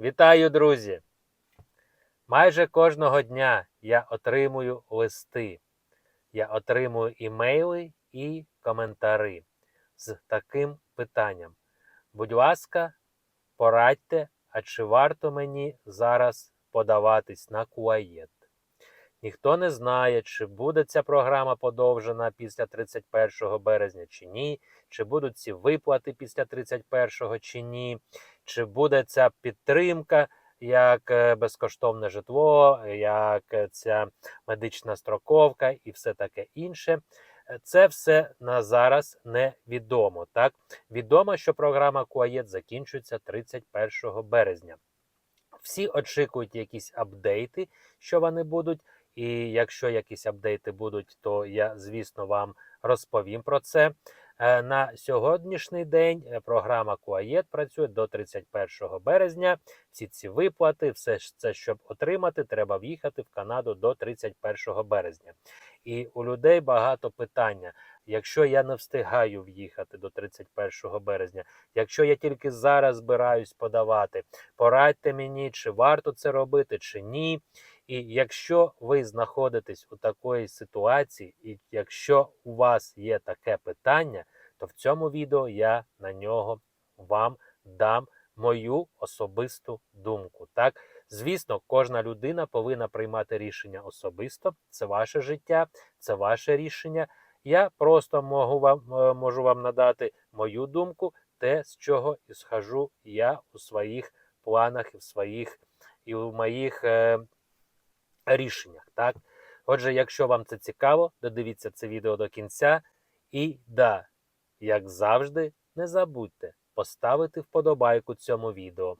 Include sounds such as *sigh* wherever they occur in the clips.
Вітаю, друзі! Майже кожного дня я отримую листи, я отримую імейли і коментарі з таким питанням. Будь ласка, порадьте, а чи варто мені зараз подаватись на куаєт? Ніхто не знає, чи буде ця програма подовжена після 31 березня чи ні, чи будуть ці виплати після 31 чи ні, чи буде ця підтримка як е, безкоштовне житло, як е, ця медична строковка і все таке інше. Е, Це все на зараз невідомо. Так відомо, що програма Куаєт закінчується 31 березня. Всі очікують якісь апдейти, що вони будуть. І якщо якісь апдейти будуть, то я, звісно, вам розповім про це. Е, На сьогоднішній день е, програма Куаєт працює до 31 березня. Всі ці виплати, все це, щоб отримати, треба в'їхати в Канаду до 31 березня. І у людей багато питання. Якщо я не встигаю в'їхати до 31 березня, якщо я тільки зараз збираюсь подавати, порадьте мені, чи варто це робити, чи ні. І якщо ви знаходитесь у такої ситуації, і якщо у вас є таке питання, то в цьому відео я на нього вам дам мою особисту думку. Так, звісно, кожна людина повинна приймати рішення особисто. Це ваше життя, це ваше рішення. Я просто можу вам, е, можу вам надати мою думку, те, з чого і схожу я у своїх планах і в своїх і у моїх е, рішеннях. Так? Отже, якщо вам це цікаво, додивіться це відео до кінця. І да, як завжди, не забудьте поставити вподобайку цьому відео.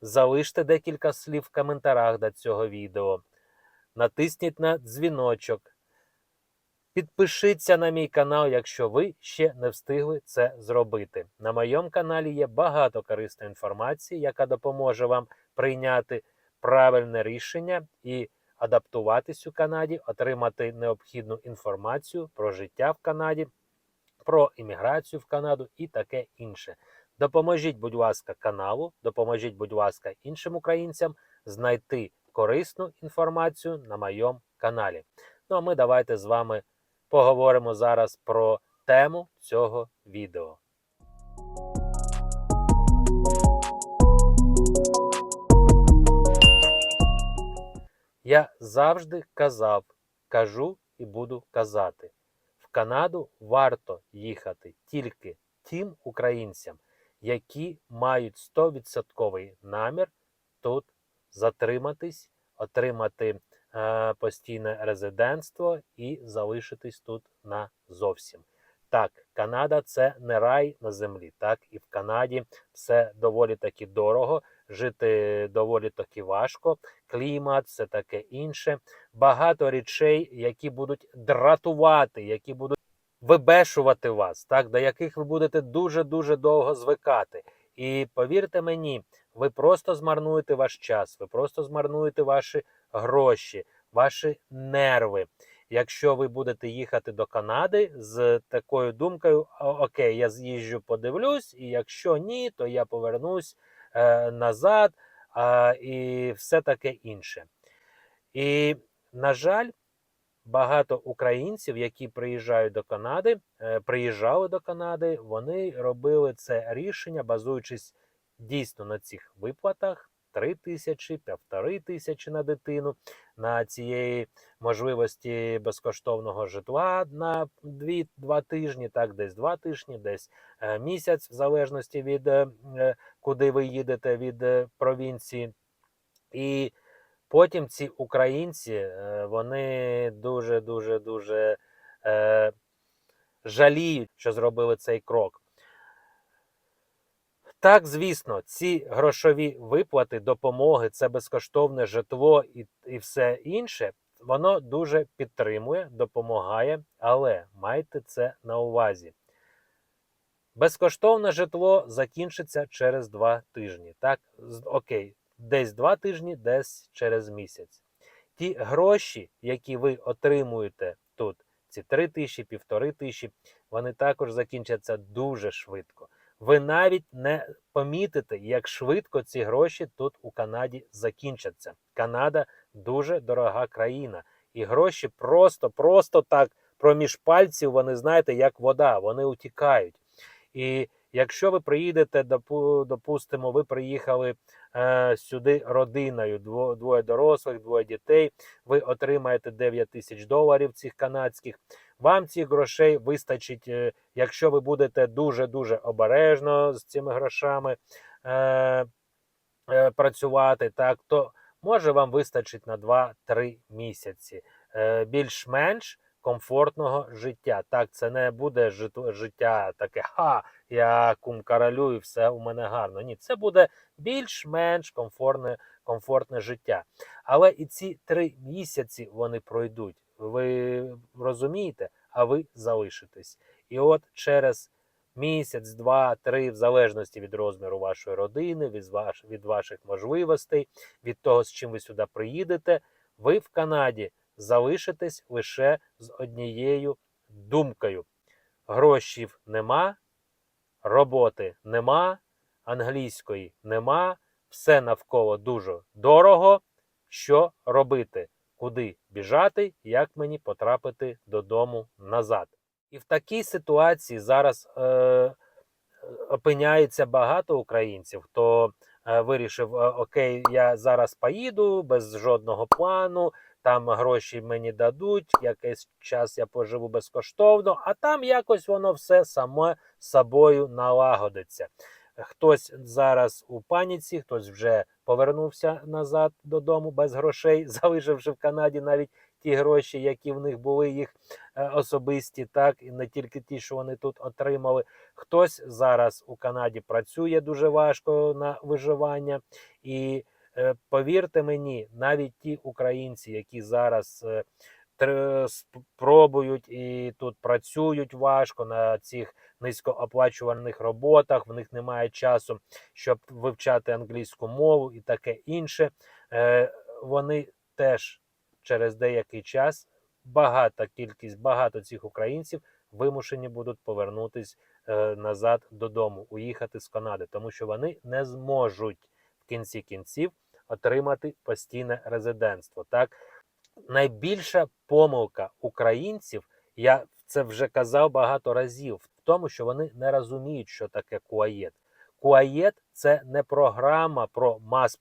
Залиште декілька слів в коментарях до цього відео. Натисніть на дзвіночок. Підпишіться на мій канал, якщо ви ще не встигли це зробити. На моєму каналі є багато корисної інформації, яка допоможе вам прийняти правильне рішення і адаптуватись у Канаді, отримати необхідну інформацію про життя в Канаді, про імміграцію в Канаду і таке інше. Допоможіть, будь ласка, каналу, допоможіть, будь ласка, іншим українцям знайти корисну інформацію на моєму каналі. Ну а ми давайте з вами поговоримо зараз про тему цього відео. Я завжди казав, кажу і буду казати: Канаду варто їхати тільки тим українцям, які мають 100% намір тут затриматись, отримати е, постійне резидентство і залишитись тут назовсім. Так, Канада це не рай на землі. Так, і в Канаді все доволі таки дорого, жити доволі таки важко. Клімат, все таке інше. Багато речей, які будуть дратувати, які будуть вибешувати вас, так, до яких ви будете дуже дуже довго звикати. І повірте мені, ви просто змарнуєте ваш час, ви просто змарнуєте ваші гроші, ваші нерви. Якщо ви будете їхати до Канади з такою думкою, окей, я з'їжджу, подивлюсь, і якщо ні, то я повернусь назад е, і все таке інше. І, на жаль, багато українців, які приїжджають до Канади, е, приїжджали до Канади, вони робили це рішення, базуючись дійсно на цих виплатах. 3 тисячі, півтори тисячі на дитину, на цієї можливості безкоштовного житла на 2, тижні, так, десь 2 тижні, десь е, місяць, в залежності від е, е, куди ви їдете від провінції. І потім ці українці, вони дуже, дуже, дуже жаліють, що зробили цей крок. Так, звісно, ці грошові виплати, допомоги, це безкоштовне житло і, і все інше, воно дуже підтримує, допомагає, але майте це на увазі. Безкоштовне житло закінчиться через два тижні. Так, окей, десь два тижні, десь через місяць. Ті гроші, які ви отримуєте тут, ці три тисячі, півтори тисячі, вони також закінчаться дуже швидко. Ви навіть не помітите, як швидко ці гроші тут у Канаді закінчаться. Канада дуже дорога країна, і гроші просто, просто так проміж пальців, вони знаєте, як вода, вони утікають. І якщо ви приїдете, допустимо, ви приїхали е, сюди родиною, дво- двоє дорослих, двоє дітей, ви отримаєте 9 тисяч доларів цих канадських. Вам цих грошей вистачить, е, якщо ви будете дуже-дуже обережно з цими грошами е, е, працювати, так, то може вам вистачить на 2-3 місяці. Е, більш-менш комфортного життя. Так, це не буде життя таке, ха, я кум королю і все у мене гарно. Ні, це буде більш-менш комфортне, комфортне життя. Але і ці три місяці вони пройдуть. Ви розумієте, а ви залишитесь. І от через місяць, два, три, в залежності від розміру вашої родини, від, ваш, від ваших можливостей, від того, з чим ви сюди приїдете, ви в Канаді залишитесь лише з однією думкою: грошів нема, роботи нема, англійської нема, все навколо дуже дорого. Що робити? Куди біжати, як мені потрапити додому назад? І в такій ситуації зараз е, опиняється багато українців, хто е, вирішив: е, Окей, я зараз поїду без жодного плану, там гроші мені дадуть, якийсь час я поживу безкоштовно, а там якось воно все саме собою налагодиться. Хтось зараз у паніці, хтось вже повернувся назад додому без грошей, *laughs* залишивши в Канаді навіть ті гроші, які в них були їх е, особисті, так і не тільки ті, що вони тут отримали. Хтось зараз у Канаді працює дуже важко на виживання, і е, повірте мені, навіть ті українці, які зараз е, спробують і тут працюють важко на цих низькооплачуваних роботах, в них немає часу, щоб вивчати англійську мову і таке інше. Е, Вони теж через деякий час багата кількість, багато цих українців вимушені будуть повернутись е, назад додому, уїхати з Канади, тому що вони не зможуть в кінці кінців отримати постійне резидентство. Так, найбільша помилка українців, я це вже казав багато разів, тому, що вони не розуміють, що таке куаєт. Куаєт це не програма про мас,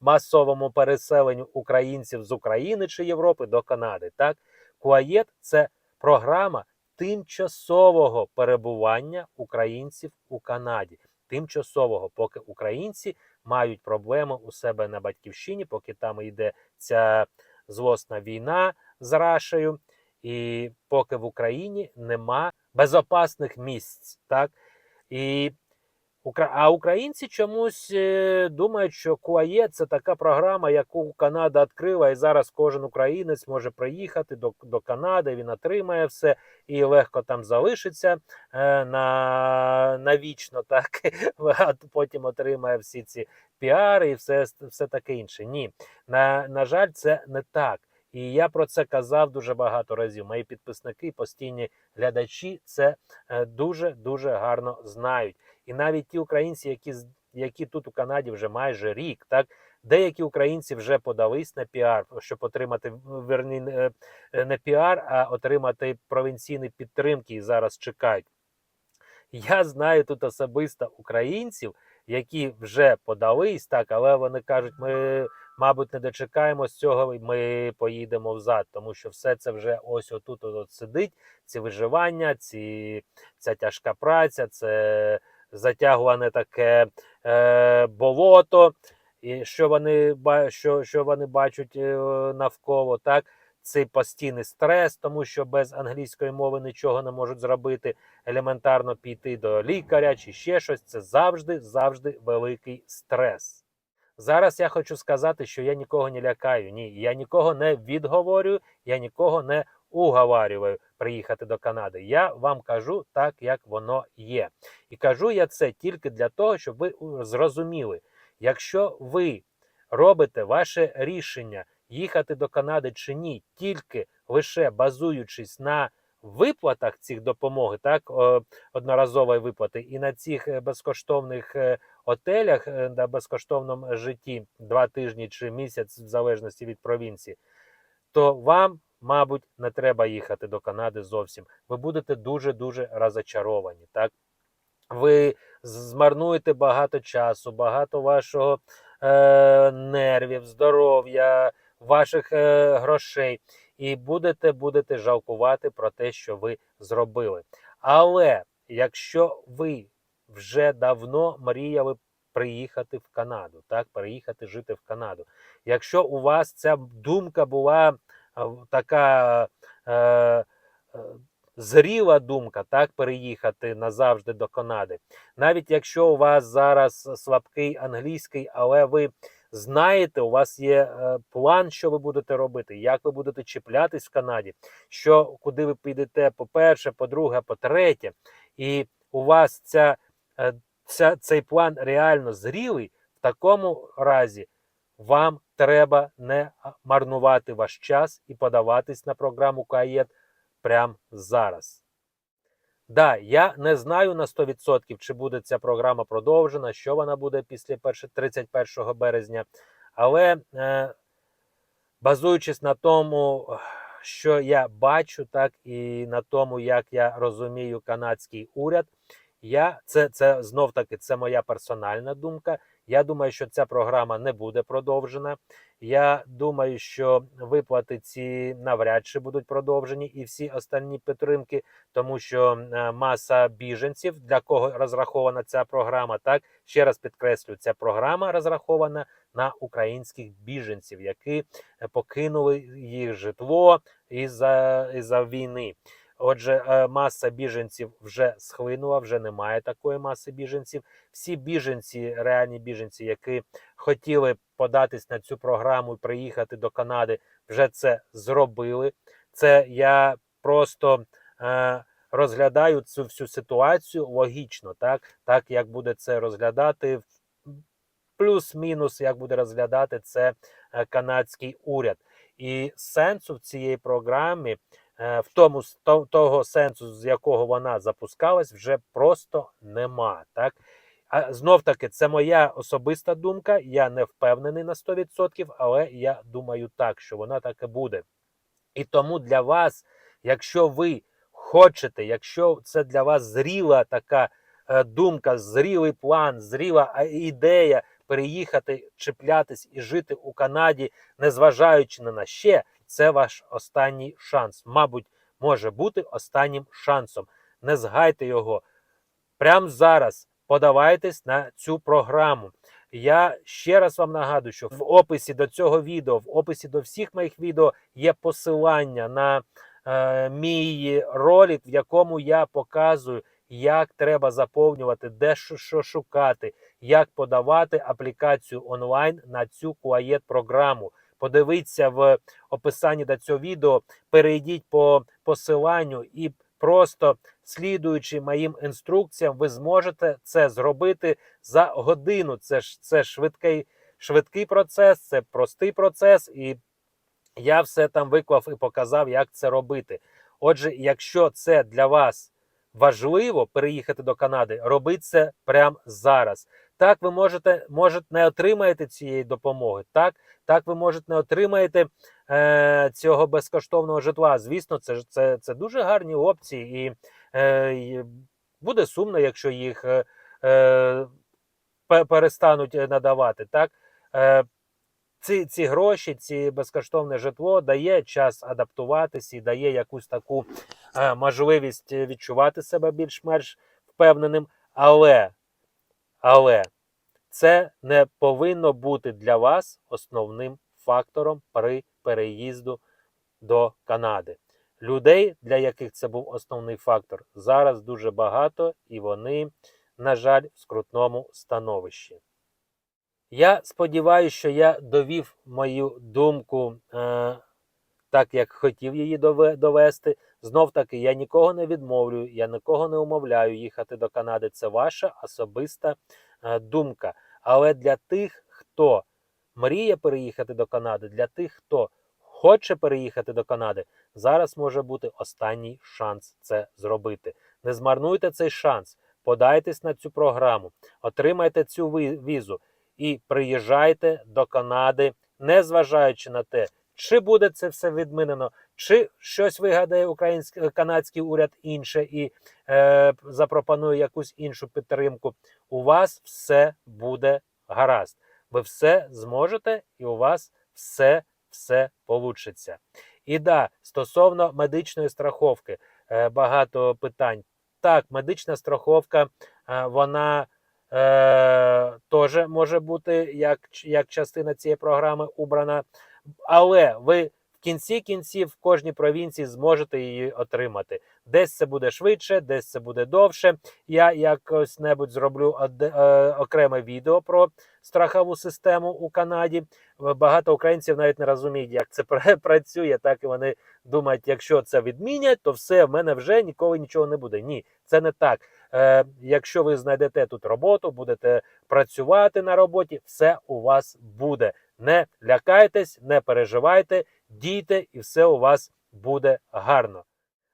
масовому переселенню українців з України чи Європи до Канади. Так, Куаєт це програма тимчасового перебування українців у Канаді. Тимчасового, поки українці мають проблеми у себе на батьківщині, поки там йде ця злосна війна з Рашею, і поки в Україні нема безопасних місць. Так? І А українці чомусь е, думають, що КУАЄ це така програма, яку Канада відкрила, і зараз кожен українець може приїхати до, до Канади, він отримає все і легко там залишиться е, на, навічно, *laughs* так а потім отримає всі ці піари і все, все таке інше. Ні, на, на жаль, це не так. І я про це казав дуже багато разів. Мої підписники, постійні глядачі, це дуже дуже гарно знають. І навіть ті українці, які які тут у Канаді вже майже рік, так деякі українці вже подались на піар, щоб отримати верні е, не піар, а отримати провінційні підтримки і зараз чекають. Я знаю тут особисто українців, які вже подались, так, але вони кажуть, ми, мабуть, не дочекаємось цього, і ми поїдемо взад, тому що все це вже ось отут от сидить. Ці виживання, ці, ця тяжка праця, це затягуване таке е, болото, і що вони, що, що вони бачать е, навколо, так? Цей постійний стрес, тому що без англійської мови нічого не можуть зробити елементарно піти до лікаря чи ще щось, це завжди, завжди великий стрес. Зараз я хочу сказати, що я нікого не лякаю. Ні, я нікого не відговорюю, я нікого не уговарюю приїхати до Канади. Я вам кажу так, як воно є. І кажу я це тільки для того, щоб ви зрозуміли, якщо ви робите ваше рішення їхати до Канади чи ні, тільки лише базуючись на виплатах цих допомоги, так, одноразової виплати, і на цих е, безкоштовних е, отелях е, на безкоштовному житті два тижні чи місяць, в залежності від провінції, то вам, мабуть, не треба їхати до Канади зовсім. Ви будете дуже-дуже розочаровані. Так? Ви змарнуєте багато часу, багато вашого е, нервів, здоров'я, ваших е, грошей, і будете, будете жалкувати про те, що ви зробили. Але якщо ви вже давно мріяли приїхати в Канаду, так, переїхати жити в Канаду, якщо у вас ця думка була така. Е, е, Зріла думка так переїхати назавжди до Канади. Навіть якщо у вас зараз слабкий англійський, але ви знаєте, у вас є е, план, що ви будете робити, як ви будете чіплятись в Канаді, що куди ви підете, по-перше, по-друге, по-третє, і у вас ця, ця, цей план реально зрілий, в такому разі вам треба не марнувати ваш час і подаватись на програму КАЄТ прямо зараз. Да, я не знаю на 100%, чи буде ця програма продовжена, що вона буде після 31 березня. Але е, базуючись на тому, що я бачу, так і на тому, як я розумію канадський уряд, я це, це знов таки це моя персональна думка. Я думаю, що ця програма не буде продовжена. Я думаю, що виплати ці навряд чи будуть продовжені, і всі останні підтримки, тому що е, маса біженців, для кого розрахована ця програма, так ще раз підкреслю, ця програма розрахована на українських біженців, які е, покинули їх житло із за із за війни. Отже, е, маса біженців вже схлинула, вже немає такої маси біженців. Всі біженці, реальні біженці, які хотіли податись на цю програму і приїхати до Канади, вже це зробили. Це я просто е, розглядаю цю всю ситуацію логічно, так, так як буде це розглядати. Плюс-мінус, як буде розглядати це е, канадський уряд, і сенсу в цієї програмі в тому того сенсу, з якого вона запускалась, вже просто нема. Так? А знов таки, це моя особиста думка. Я не впевнений на 100%, але я думаю так, що вона так і буде. І тому для вас, якщо ви хочете, якщо це для вас зріла така е, думка, зрілий план, зріла ідея переїхати, чіплятись і жити у Канаді, незважаючи на на ще, це ваш останній шанс. Мабуть, може бути останнім шансом. Не згайте його. Прямо зараз подавайтесь на цю програму. Я ще раз вам нагадую, що в описі до цього відео, в описі до всіх моїх відео є посилання на е, мій ролик, в якому я показую, як треба заповнювати, де що шукати, як подавати аплікацію онлайн на цю Куаєт програму. Подивіться в описанні до цього відео, перейдіть по посиланню і просто слідуючи моїм інструкціям, ви зможете це зробити за годину. Це ж це швидкий, швидкий процес, це простий процес, і я все там виклав і показав, як це робити. Отже, якщо це для вас важливо переїхати до Канади, робіть це прямо зараз. Так, ви можете, може, не отримаєте цієї допомоги. Так, так ви можете не отримаєте е, цього безкоштовного житла. Звісно, це це, це дуже гарні опції, і е, буде сумно, якщо їх е, е перестануть надавати. Так, е, ці ці гроші, ці безкоштовне житло дає час адаптуватися і дає якусь таку е, можливість відчувати себе більш-менш впевненим. Але, але це не повинно бути для вас основним фактором при переїзду до Канади. Людей, для яких це був основний фактор, зараз дуже багато, і вони, на жаль, в скрутному становищі. Я сподіваюся, що я довів мою думку е, так, як хотів її довести. Знов таки, я нікого не відмовлю, я нікого не умовляю їхати до Канади. Це ваша особиста е, думка. Але для тих, хто мріє переїхати до Канади, для тих, хто хоче переїхати до Канади, зараз може бути останній шанс це зробити. Не змарнуйте цей шанс, подайтесь на цю програму, отримайте цю візу і приїжджайте до Канади, не зважаючи на те, чи буде це все відмінено, чи щось вигадає український канадський уряд інше і е, запропонує якусь іншу підтримку. У вас все буде гаразд. Ви все зможете, і у вас все все получиться. І да, стосовно медичної страховки, е, багато питань. Так, медична страховка, е, вона е, теж може бути як, як частина цієї програми убрана, але ви в кінці кінців в кожній провінції зможете її отримати. Десь це буде швидше, десь це буде довше. Я якось небудь зроблю е, окреме відео про страхову систему у Канаді. Багато українців навіть не розуміють, як це *laughs* працює. Так і вони думають, якщо це відмінять, то все в мене вже ніколи нічого не буде. Ні, це не так. Е, якщо ви знайдете тут роботу, будете працювати на роботі, все у вас буде. Не лякайтесь, не переживайте, дійте, і все у вас буде гарно.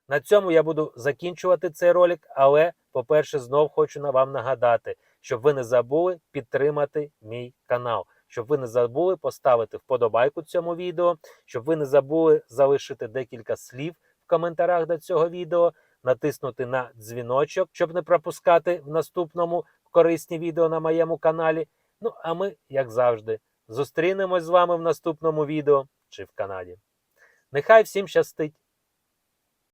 На цьому я буду закінчувати цей ролик, але, по-перше, знов хочу вам нагадати, щоб ви не забули підтримати мій канал, щоб ви не забули поставити вподобайку цьому відео, щоб ви не забули залишити декілька слів в коментарях до цього відео, натиснути на дзвіночок, щоб не пропускати в наступному корисні відео на моєму каналі. Ну, а ми, як завжди, зустрінемось з вами в наступному відео чи в Канаді. Нехай всім щастить!